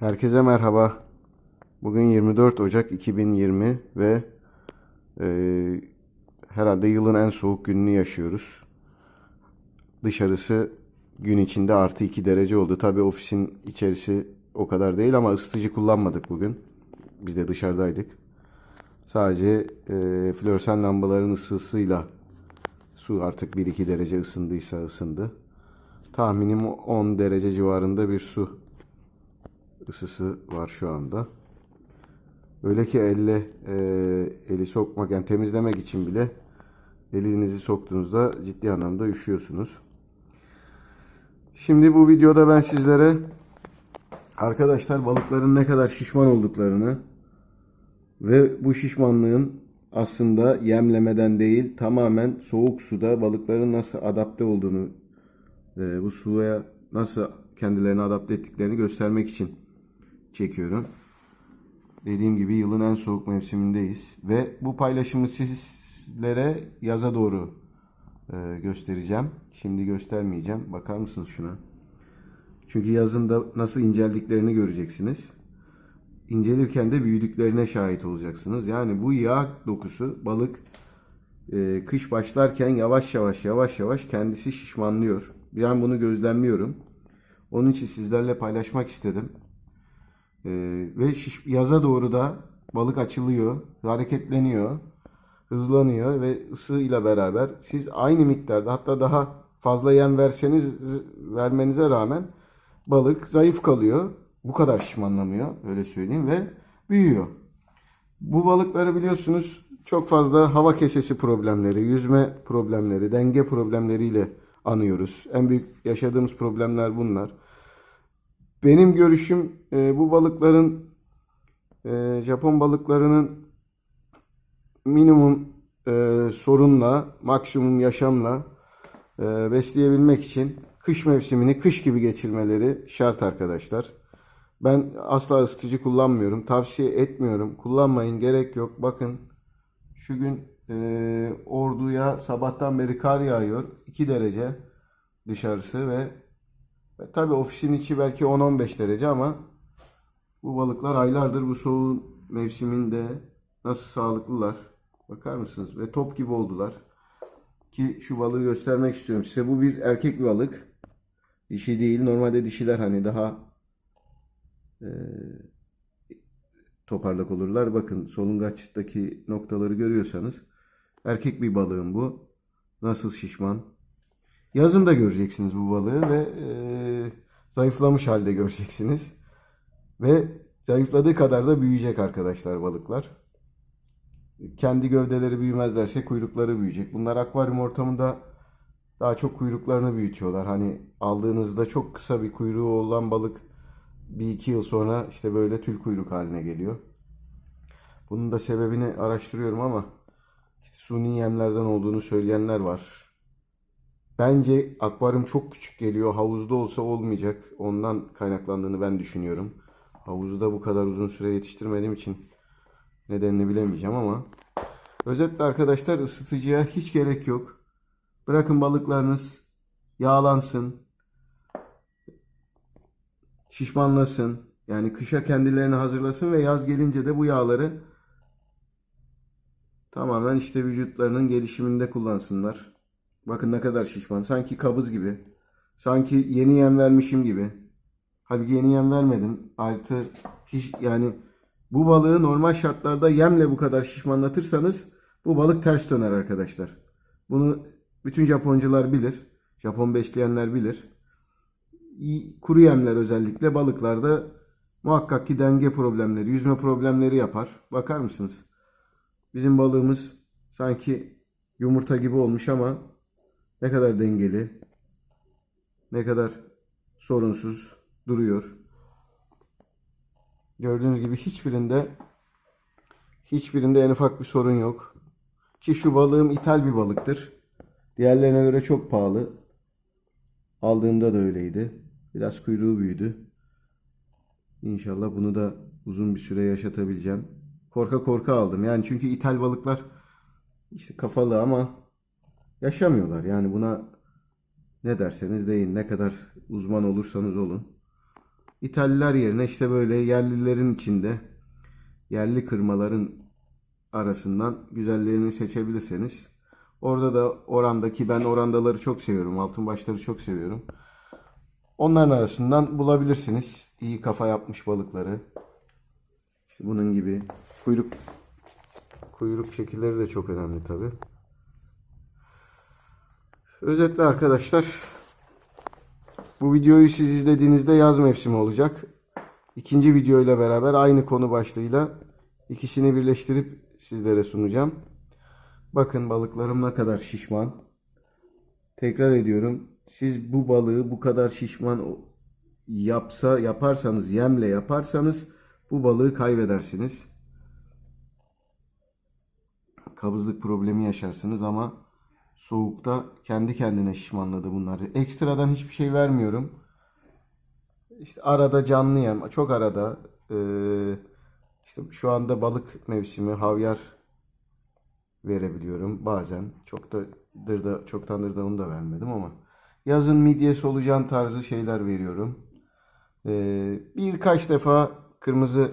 Herkese merhaba. Bugün 24 Ocak 2020 ve e, herhalde yılın en soğuk gününü yaşıyoruz. Dışarısı gün içinde artı 2 derece oldu. Tabii ofisin içerisi o kadar değil ama ısıtıcı kullanmadık bugün. Biz de dışarıdaydık. Sadece e, floresan lambaların ısısıyla su artık 1-2 derece ısındıysa ısındı. Tahminim 10 derece civarında bir su ısısı var şu anda. Öyle ki elle e, eli sokmak yani temizlemek için bile elinizi soktuğunuzda ciddi anlamda üşüyorsunuz. Şimdi bu videoda ben sizlere arkadaşlar balıkların ne kadar şişman olduklarını ve bu şişmanlığın aslında yemlemeden değil tamamen soğuk suda balıkların nasıl adapte olduğunu e, bu suya nasıl kendilerini adapte ettiklerini göstermek için çekiyorum. Dediğim gibi yılın en soğuk mevsimindeyiz ve bu paylaşımı sizlere yaza doğru e, göstereceğim. Şimdi göstermeyeceğim. Bakar mısınız şuna? Çünkü yazında nasıl inceldiklerini göreceksiniz. İncelirken de büyüdüklerine şahit olacaksınız. Yani bu yağ dokusu balık e, kış başlarken yavaş yavaş yavaş yavaş kendisi şişmanlıyor. Ben bunu gözlemliyorum. Onun için sizlerle paylaşmak istedim. Ee, ve şiş, yaza doğru da balık açılıyor, hareketleniyor, hızlanıyor ve ısıyla beraber siz aynı miktarda hatta daha fazla yem verseniz vermenize rağmen balık zayıf kalıyor. Bu kadar şişmanlamıyor öyle söyleyeyim ve büyüyor. Bu balıkları biliyorsunuz çok fazla hava kesesi problemleri, yüzme problemleri, denge problemleriyle anıyoruz. En büyük yaşadığımız problemler bunlar. Benim görüşüm e, bu balıkların e, Japon balıklarının minimum e, sorunla, maksimum yaşamla e, besleyebilmek için kış mevsimini kış gibi geçirmeleri şart arkadaşlar. Ben asla ısıtıcı kullanmıyorum. Tavsiye etmiyorum. Kullanmayın. Gerek yok. Bakın şu gün e, orduya sabahtan beri kar yağıyor. 2 derece dışarısı ve e, tabii ofisin içi belki 10-15 derece ama bu balıklar aylardır bu soğuk mevsiminde nasıl sağlıklılar. Bakar mısınız? Ve top gibi oldular. Ki şu balığı göstermek istiyorum size. Bu bir erkek bir balık. Dişi değil. Normalde dişiler hani daha e, toparlak olurlar. Bakın solungaçtaki noktaları görüyorsanız erkek bir balığın bu. Nasıl şişman. Yazın da göreceksiniz bu balığı ve e, zayıflamış halde göreceksiniz. Ve zayıfladığı kadar da büyüyecek arkadaşlar balıklar. Kendi gövdeleri büyümezlerse kuyrukları büyüyecek. Bunlar akvaryum ortamında daha çok kuyruklarını büyütüyorlar. Hani aldığınızda çok kısa bir kuyruğu olan balık bir iki yıl sonra işte böyle tül kuyruk haline geliyor. Bunun da sebebini araştırıyorum ama işte suni yemlerden olduğunu söyleyenler var. Bence akvaryum çok küçük geliyor. Havuzda olsa olmayacak. Ondan kaynaklandığını ben düşünüyorum. Havuzda bu kadar uzun süre yetiştirmediğim için nedenini bilemeyeceğim ama özetle arkadaşlar ısıtıcıya hiç gerek yok. Bırakın balıklarınız yağlansın. Şişmanlasın. Yani kışa kendilerini hazırlasın ve yaz gelince de bu yağları tamamen işte vücutlarının gelişiminde kullansınlar. Bakın ne kadar şişman. Sanki kabız gibi. Sanki yeni yem vermişim gibi. Halbuki yeni yem vermedim. Artı hiç yani bu balığı normal şartlarda yemle bu kadar şişmanlatırsanız bu balık ters döner arkadaşlar. Bunu bütün Japoncular bilir. Japon besleyenler bilir. Kuru yemler özellikle balıklarda muhakkak ki denge problemleri, yüzme problemleri yapar. Bakar mısınız? Bizim balığımız sanki yumurta gibi olmuş ama ne kadar dengeli, ne kadar sorunsuz duruyor. Gördüğünüz gibi hiçbirinde hiçbirinde en ufak bir sorun yok. Ki şu balığım ithal bir balıktır. Diğerlerine göre çok pahalı. Aldığımda da öyleydi. Biraz kuyruğu büyüdü. İnşallah bunu da uzun bir süre yaşatabileceğim. Korka korka aldım. Yani çünkü ithal balıklar işte kafalı ama yaşamıyorlar. Yani buna ne derseniz deyin, ne kadar uzman olursanız olun. İtalyalılar yerine işte böyle yerlilerin içinde yerli kırmaların arasından güzellerini seçebilirseniz orada da orandaki ben orandaları çok seviyorum. Altın başları çok seviyorum. Onların arasından bulabilirsiniz. İyi kafa yapmış balıkları. İşte bunun gibi kuyruk kuyruk şekilleri de çok önemli tabi. Özetle arkadaşlar bu videoyu siz izlediğinizde yaz mevsimi olacak. İkinci video ile beraber aynı konu başlığıyla ikisini birleştirip sizlere sunacağım. Bakın balıklarım ne kadar şişman. Tekrar ediyorum. Siz bu balığı bu kadar şişman yapsa yaparsanız yemle yaparsanız bu balığı kaybedersiniz. Kabızlık problemi yaşarsınız ama soğukta kendi kendine şişmanladı bunları. Ekstradan hiçbir şey vermiyorum. İşte arada canlı yem, çok arada eee, işte şu anda balık mevsimi havyar verebiliyorum bazen. Çok da da çoktandır da onu da vermedim ama yazın midye solucan tarzı şeyler veriyorum. Eee, birkaç defa kırmızı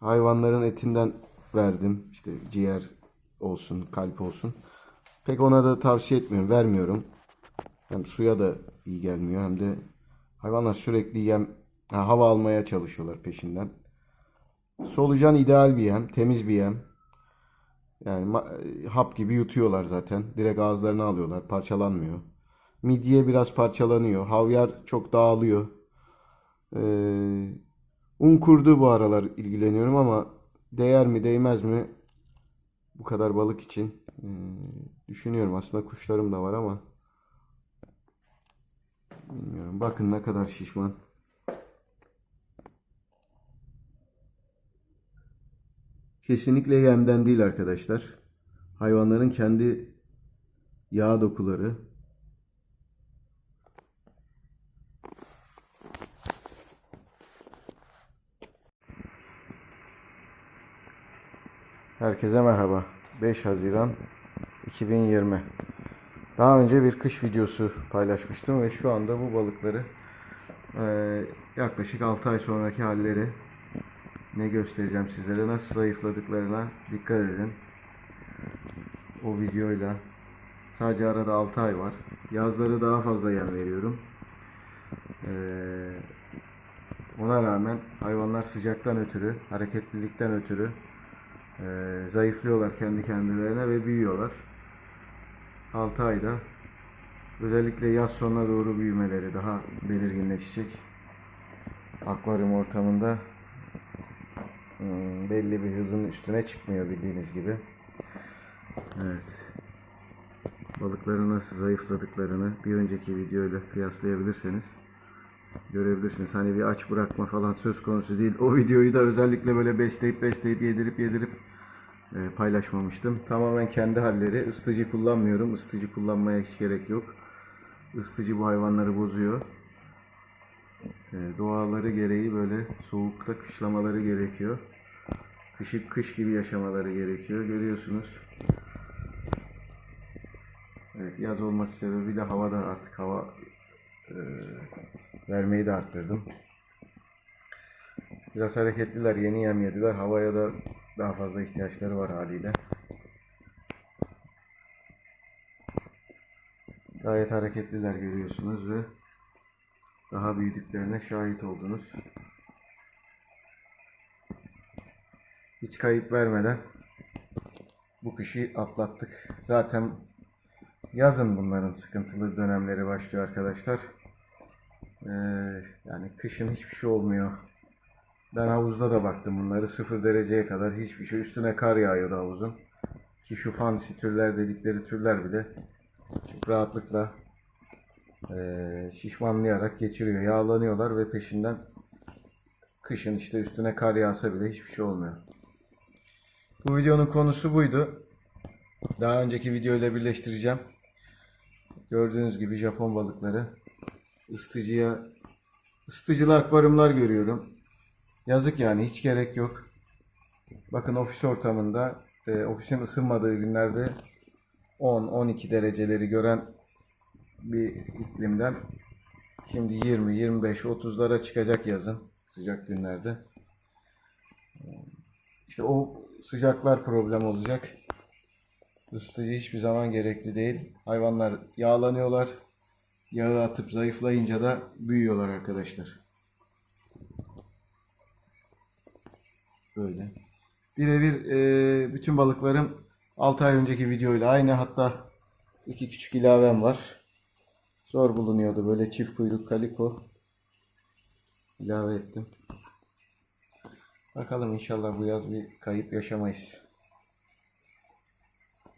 hayvanların etinden verdim. İşte ciğer olsun, kalp olsun. Pek ona da tavsiye etmiyorum, vermiyorum. Hem suya da iyi gelmiyor hem de hayvanlar sürekli yem, ha, hava almaya çalışıyorlar peşinden. Solucan ideal bir yem, temiz bir yem. Yani hap gibi yutuyorlar zaten. Direkt ağızlarına alıyorlar, parçalanmıyor. Midye biraz parçalanıyor. Havyar çok dağılıyor. Ee, un kurdu bu aralar ilgileniyorum ama değer mi değmez mi bu kadar balık için Ee, düşünüyorum. Aslında kuşlarım da var ama bilmiyorum. Bakın ne kadar şişman. Kesinlikle yemden değil arkadaşlar. Hayvanların kendi yağ dokuları. Herkese merhaba. 5 Haziran 2020. Daha önce bir kış videosu paylaşmıştım ve şu anda bu balıkları eee, yaklaşık 6 ay sonraki halleri ne göstereceğim sizlere nasıl zayıfladıklarına dikkat edin. O videoyla sadece arada 6 ay var. Yazları daha fazla yem veriyorum. Eee, ona rağmen hayvanlar sıcaktan ötürü, hareketlilikten ötürü ee, zayıflıyorlar kendi kendilerine ve büyüyorlar. 6 ayda özellikle yaz sonuna doğru büyümeleri daha belirginleşecek. Akvaryum ortamında hmm, belli bir hızın üstüne çıkmıyor bildiğiniz gibi. Evet. Balıkların nasıl zayıfladıklarını bir önceki videoyla kıyaslayabilirseniz görebilirsiniz. Hani bir aç bırakma falan söz konusu değil. O videoyu da özellikle böyle besleyip besleyip yedirip yedirip paylaşmamıştım. Tamamen kendi halleri. Isıtıcı kullanmıyorum. Isıtıcı kullanmaya hiç gerek yok. Isıtıcı bu hayvanları bozuyor. E, doğaları gereği böyle soğukta kışlamaları gerekiyor. Kışı kış gibi yaşamaları gerekiyor. Görüyorsunuz. Evet yaz olması sebebiyle havada artık hava e, vermeyi de arttırdım. Biraz hareketliler, yeni yem yediler. Havaya da daha fazla ihtiyaçları var haliyle. Gayet hareketliler görüyorsunuz ve daha büyüdüklerine şahit oldunuz. Hiç kayıp vermeden bu kışı atlattık. Zaten yazın bunların sıkıntılı dönemleri başlıyor arkadaşlar. Ee, yani kışın hiçbir şey olmuyor. Ben havuzda da baktım bunları. Sıfır dereceye kadar hiçbir şey. Üstüne kar yağıyordu havuzun. Ki şu fancy türler dedikleri türler bile çok rahatlıkla eee, şişmanlayarak geçiriyor. Yağlanıyorlar ve peşinden kışın işte üstüne kar yağsa bile hiçbir şey olmuyor. Bu videonun konusu buydu. Daha önceki videoyla birleştireceğim. Gördüğünüz gibi Japon balıkları ısıtıcıya ısıtıcılı akvaryumlar görüyorum. Yazık yani hiç gerek yok. Bakın ofis ortamında e, ofisin ısınmadığı günlerde 10-12 dereceleri gören bir iklimden Şimdi 20, 25, 30'lara çıkacak yazın sıcak günlerde. İşte o sıcaklar problem olacak. Isıtıcı hiçbir zaman gerekli değil. Hayvanlar yağlanıyorlar. Yağı atıp zayıflayınca da büyüyorlar arkadaşlar. Böyle. Birebir e, bütün balıklarım 6 ay önceki videoyla aynı. Hatta iki küçük ilavem var. Zor bulunuyordu. Böyle çift kuyruk kaliko ilave ettim. Bakalım inşallah bu yaz bir kayıp yaşamayız.